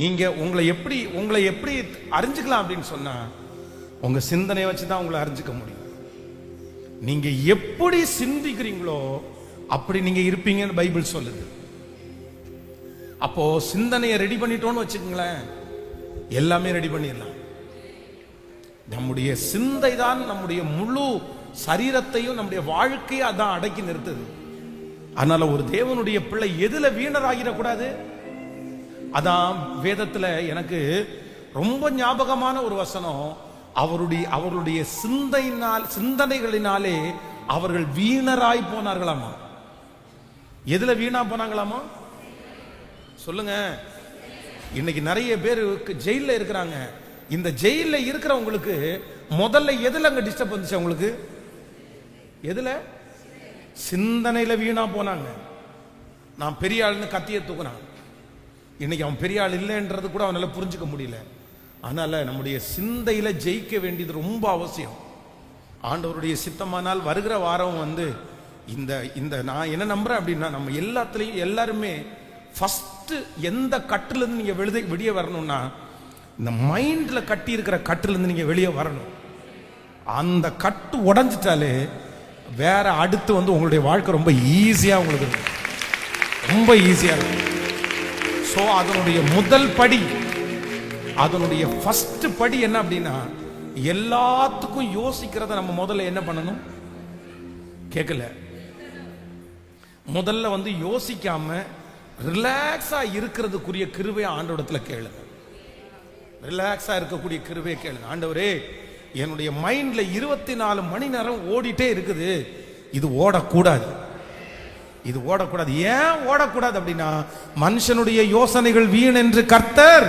நீங்க உங்களை எப்படி உங்களை எப்படி அறிஞ்சுக்கலாம் அப்படின்னு சொன்னா உங்க சிந்தனையை வச்சு தான் உங்களை அறிஞ்சுக்க முடியும். நீங்க எப்படி சிந்திக்கிறீங்களோ அப்படி நீங்க இருப்பீங்கன்னு பைபிள் சொல்லுது. அப்போ சிந்தனையை ரெடி பண்ணிட்டோம்னு வச்சுக்கோங்களேன் எல்லாமே ரெடி பண்ணிடலாம். நம்முடைய சிந்தை தான் நம்முடைய முழு சரீரத்தையும் நம்முடைய வாழ்க்கையை அதான் அடக்கி நிறுத்துது. அதனால ஒரு தேவனுடைய பிள்ளை எதுல வீணராகிடக்கூடாது? அதான் வேதத்துல எனக்கு ரொம்ப ஞாபகமான ஒரு வசனம். அவருடைய அவருடைய சிந்தையினால் சிந்தனைகளினாலே அவர்கள் வீணராய் போனார்களாமா? எதுல வீணா போனாங்களாமா? சொல்லுங்க. இன்னைக்கு நிறைய பேர் ஜெயில இருக்கிறாங்க. இந்த ஜெயில இருக்கிறவங்களுக்கு முதல்ல எதுல அங்க டிஸ்டர்ப் வந்துச்சு அவங்களுக்கு? எதுல? சிந்தனையில வீணா போனாங்க. நான் பெரிய ஆளுன்னு கத்திய தூக்குனான். இன்னைக்கு அவன் பெரிய ஆள் இல்லைன்றது கூட அவனால் புரிஞ்சுக்க முடியல. அதனால நம்முடைய சிந்தையில ஜெயிக்க வேண்டியது ரொம்ப அவசியம். ஆண்டவருடைய சித்தமானால் வருகிற வாரம் வந்து இந்த இந்த நான் என்ன நம்புறேன் அப்படின்னா நம்ம எல்லாத்துலேயும் எல்லாருமே ஃபஸ்ட்டு எந்த கட்டிலேருந்து நீங்கள் வெளியே வெளியே வரணும்னா இந்த மைண்டில் கட்டி இருக்கிற கட்டுலேருந்து நீங்கள் வெளியே வரணும். அந்த கட்டு உடஞ்சிட்டாலே வேற அடுத்து வந்து உங்களுடைய வாழ்க்கை ரொம்ப ஈஸியாக உங்களுக்கு ரொம்ப ஈஸியாக இருக்கும். ஸோ அதனுடைய முதல் படி அதனுடைய ஃபர்ஸ்ட் படி என்ன அப்படின்னா எல்லாத்துக்கும் யோசிக்கிறத நம்ம முதல்ல என்ன பண்ணணும்? கேட்கல முதல்ல வந்து யோசிக்காம ரிலாக்ஸா இருக்கிறதுக்குரிய கிருபையை ஆண்டவடத்துல கேளுங்க. ரிலாக்ஸா இருக்கக்கூடிய கிருவையை கேளுங்க. ஆண்டவரே என்னுடைய மைண்ட்ல இருபத்தி நாலு மணி நேரம் ஓடிட்டே இருக்குது. இது ஓடக்கூடாது. இது ஓடக்கூடாது. ஏன் ஓடக்கூடாது அப்படின்னா மனுஷனுடைய யோசனைகள் வீண் என்று கர்த்தர்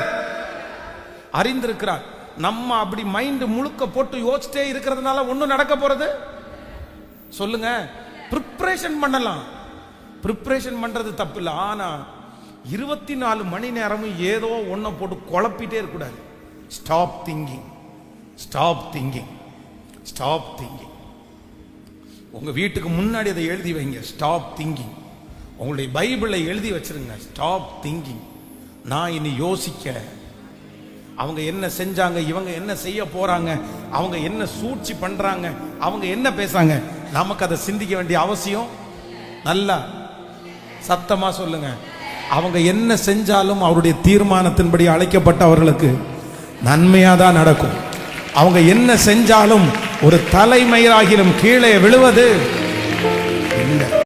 அறிந்திருக்கிறார். நம்ம அப்படி மைண்ட் முழுக்க போட்டு யோசிச்சிட்டே இருக்கிறதுனால ஒன்றும் நடக்க போறது? சொல்லுங்க. ப்ரிப்ரேஷன் பண்ணலாம். ப்ரிப்ரேஷன் பண்றது தப்பு இல்லை. ஆனா இருபத்தி நாலு மணி நேரமும் ஏதோ ஒன்றை போட்டு குழப்பிட்டே இருக்கக்கூடாது. Stop thinking stop thinking stop thinking உங்க வீட்டுக்கு முன்னாடி அதை எழுதி வைங்க. ஸ்டாப் திங்கிங் உங்களுடைய பைபிளை எழுதி வச்சிருங்க. ஸ்டாப் திங்கிங் நான் இனி யோசிக்க அவங்க என்ன செஞ்சாங்க? இவங்க என்ன செய்ய போறாங்க? அவங்க என்ன சூழ்ச்சி பண்றாங்க? அவங்க என்ன பேசுறாங்க? நமக்கு அதை சிந்திக்க வேண்டிய அவசியம் நல்லா சத்தமா சொல்லுங்க. அவங்க என்ன செஞ்சாலும் அவருடைய தீர்மானத்தின்படி அழைக்கப்பட்டவர்களுக்கு நன்மையாக தான் நடக்கும். அவங்க என்ன செஞ்சாலும் ஒரு தலைமயிராகிலும் கீழே விழுவது இல்லை.